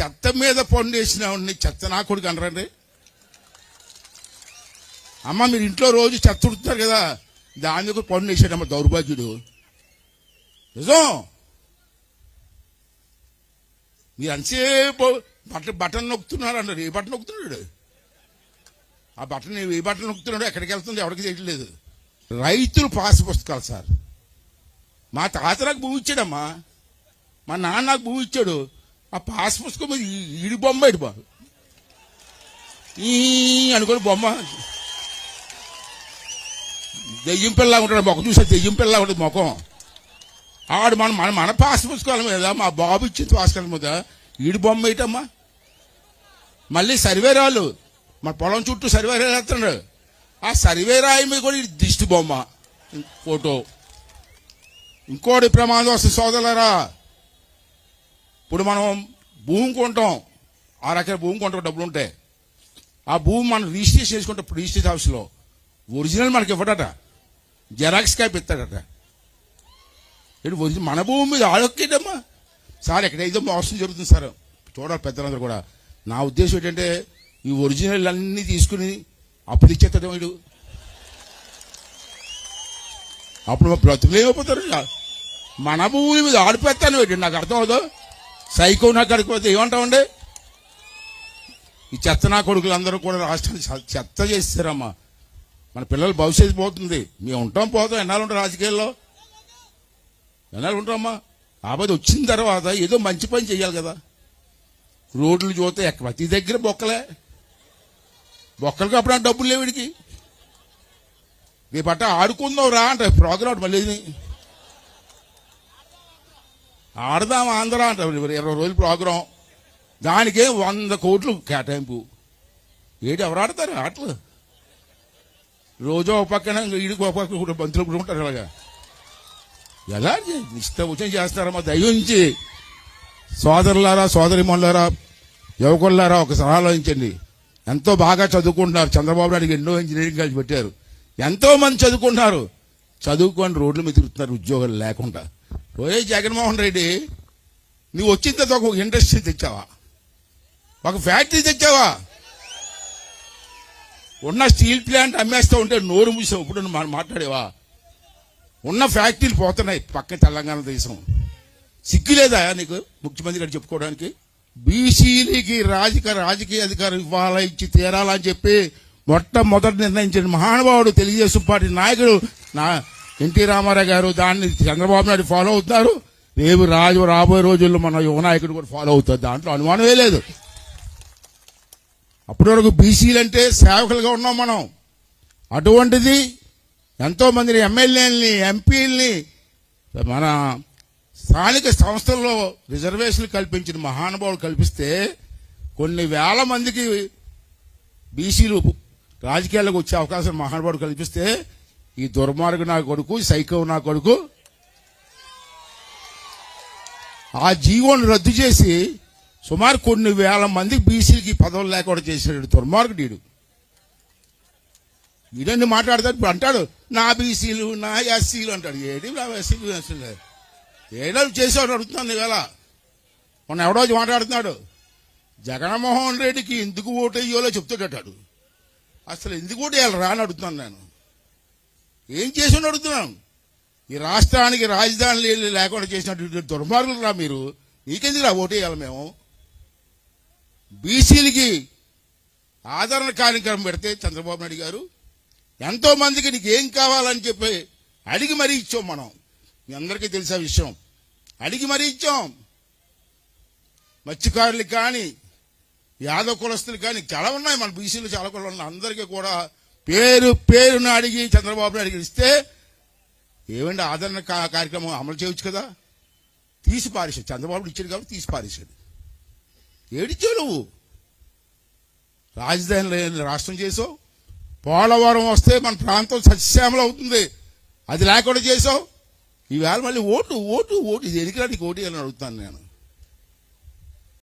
చెత్త మీద పండు వేసిన చెత్త నా కొడుకు అనరండి. అమ్మ మీరు ఇంట్లో రోజు చెత్త ఉడుతున్నారు కదా దాని దగ్గర పండు వేసాడమ్మ దౌర్భాగ్యుడు. నిజం? మీరు అంతసేపు బట్ట బటన్ నొక్కుతున్నారు అన్నారు ఏ బటన్ నొక్కుతున్నాడు? ఆ బటన్ ఏ బటన్ నొక్కుతున్నాడు ఎక్కడికి వెళ్తుంది ఎవరికి చేయట్లేదు రైతులు పాస్ పుస్తకాలు సార్. మా తాత నాకు భూమి ఇచ్చాడమ్మా. మా నాన్న నాకు భూమి ఇచ్చాడు. ఆ పాస్ పుస్తకం మీద ఈడి బొమ్మ ఇటు బాబు. ఈ అనుకోని బొమ్మ. దెయ్యం పిల్లగా ఉంటాడు మొక్క చూసే దెయ్యం పిల్ల ఉంటుంది ముఖం. ఆడు మన మన మన పాస్ పుస్తకాల మీద మా బాబు ఇచ్చిన పుస్తకాల మీద. ఈడి బొమ్మ ఏటమ్మా మళ్ళీ సర్వేరాలు మన పొలం చుట్టూ సర్వేరాలు వేస్తున్నాడు. ఆ సర్వేరాయి మీద కూడా దిష్టి బొమ్మ. ఫోటో. ఇంకోటి ప్రమాదం వస్తుంది సోదరులరా ఇప్పుడు మనం భూమి కొంటాం. ఆరు ఎకరాల భూమి కొంటాం డబ్బులు ఉంటాయి ఆ భూమి మనం రిజిస్ట్రేషన్ చేసుకుంటాం రిజిస్ట్రేషన్ ఆఫీస్లో ఒరిజినల్ మనకి ఇవ్వడట. జెరాక్స్ క్యాప్ ఇస్తాడట. ఇటు ఒరిజినల్? మన భూమి మీద ఆడొక్కేటమ్మా. సార్ ఎక్కడైతే మోసం జరుగుతుంది సార్. చూడాలి పెద్దలందరూ కూడా. నా ఉద్దేశం ఏంటంటే ఈ ఒరిజినల్ అన్నీ తీసుకుని అప్పులు ఇచ్చేస్తాడు వీడు. అప్పుడు మా మన భూమి మీద ఆడిపోతాను ఏంటి నాకు అర్థం అవుతుంది సైకో నాకు అడిగిపోతే ఏమంటామండి ఈ చెత్త నా కొడుకులు అందరూ కూడా రాష్ట్రాన్ని చెత్త చేస్తారమ్మా. మన పిల్లల భవిష్యత్తు పోతుంది. మేము ఉంటాం పోతాం. ఎన్నాళ్ళు ఉంటాం రాజకీయాల్లో? ఎన్నాళ్ళు ఉంటామమ్మా ఆపద వచ్చిన తర్వాత ఏదో మంచి పని చేయాలి కదా. రోడ్లు చూస్తే ఎక్క- ప్రతి దగ్గర బొక్కలే. బొక్కలకి అప్పుడు డబ్బులు లేవు వీడికి. నీ పట్ట ఆడుకుందాం రా అంటే ప్రోగ్రామ్ మళ్ళీ ఆడదాం ఆంధ్ర అంటారు ఇరవై రోజుల ప్రోగ్రాం. దానికే వంద కోట్లు కేటాయింపు. ఏంటి ఎవరు ఆడతారు? ఆటలు. రోజు ఒక పక్కన ఈడికి ఒక పక్కన కూడా బంతులు కూడా ఉంటారు అలాగా ఎలా ఇష్టం వచ్చిన చేస్తారమ్మా దయించి సోదరులారా సోదరిమణులారా యువకులారా ఒక సలహాలోచించండి ఎంతో బాగా చదువుకుంటున్నారు. చంద్రబాబు నాయుడు ఎన్నో ఇంజనీరింగ్ కాలేజ్ పెట్టారు. ఎంతో మంది చదువుకుంటున్నారు. చదువుకొని రోడ్ల మీద తిరుగుతున్నారు ఉద్యోగాలు లేకుండా. ఓరే జగన్మోహన్ రెడ్డి నువ్వు వచ్చిన తర్వాత ఒక ఇండస్ట్రీ తెచ్చావా? ఒక ఫ్యాక్టరీ తెచ్చావా? ఉన్న స్టీల్ ప్లాంట్ అమ్మేస్తూ ఉంటే నోరు మూసావు ఇప్పుడు నువ్వు మాట్లాడేవా? ఉన్న ఫ్యాక్టరీలు పోతున్నాయి పక్క తెలంగాణ దేశం. సిగ్గులేదా నీకు ముఖ్యమంత్రి గారు చెప్పుకోవడానికి? బీసీలకి రాజకీయ రాజకీయ అధికారం ఇవ్వాలా ఇచ్చి తీరాలని చెప్పి మొట్టమొదటి నిర్ణయించిన మహానుభావుడు తెలుగుదేశం పార్టీ నాయకుడు నా ఎన్టీ రామారావు గారు దాన్ని చంద్రబాబు నాయుడు ఫాలో అవుతున్నారు. రేపు రాజు రాబోయే రోజుల్లో మన యువ నాయకుడు కూడా ఫాలో అవుతారు దాంట్లో అనుమానమే లేదు. అప్పటి వరకు బీసీలు అంటే సేవకులుగా ఉన్నాం మనం. అటువంటిది ఎంతో మందిని ఎమ్మెల్యేలని ఎంపీలని మన స్థానిక సంస్థల్లో రిజర్వేషన్లు కల్పించిన మహానుభావులు కల్పిస్తే కొన్ని వేల మందికి బీసీలు రాజకీయాల్లోకి వచ్చే అవకాశం మహానుభావుడు కల్పిస్తే ఈ దుర్మార్గు నా కొడుకు సైకో నా కొడుకు. ఆ జీవోను రద్దు చేసి సుమారు కొన్ని వేల మంది బీసీలకి పదవులు లేకుండా చేసాడు దుర్మార్గుడు వీడు వీడన్ని మాట్లాడతాడు? ఇప్పుడు అంటాడు నా బీసీలు నా ఎస్సీలు అంటాడు. ఏడి నా ఎస్సీలు ఎస్సీలు ఏడో చేసేవాడు అడుగుతున్నాను ఇవాళ మొన్న ఎవడో మాట్లాడుతున్నాడు జగన్మోహన్ రెడ్డికి ఎందుకు ఓటు వేయాలో చెప్తాడటాడు అసలు ఎందుకు ఓటు వేయాలి రా అని అడుగుతున్నాను నేను. ఏం చేసి అడుగుతున్నాం ఈ రాష్ట్రానికి రాజధాని లేకుండా చేసినటువంటి దుర్మార్గులు రా మీరు. నీకెందుకు రా ఓటు వేయాలి మేము? బీసీలకి ఆదరణ కార్యక్రమం పెడితే చంద్రబాబు నాయుడు గారు ఎంతో మందికి నీకు ఏం కావాలని చెప్పి అడిగి మరీ ఇచ్చాం మనం. మీ అందరికీ తెలిసే విషయం? అడిగి మరీ ఇచ్చాం. మత్స్యకారులకు కానీ యాదవ కులస్తులు కానీ చాలా ఉన్నాయి మన బీసీలు చాలా కులం ఉన్నాయి. అందరికీ కూడా పేరు పేరును అడిగి చంద్రబాబును అడిగి ఇస్తే ఏమండి ఆదరణ కార్యక్రమం అమలు చేయొచ్చు కదా? తీసి పారేశాడు చంద్రబాబు ఇచ్చాడు కాబట్టి తీసి పారేశాడు ఏడిచావు నువ్వు? రాజధాని లేని రాష్ట్రం చేసావు. పోలవరం వస్తే మన ప్రాంతం సస్యశ్యామలం అవుతుంది. అది లేకుండా చేసావు. ఈవేళ మళ్ళీ ఓటు ఓటు ఓటు. ఇది ఎదిగిరా నీకు ఓటు వేయాలని అడుగుతాను నేను.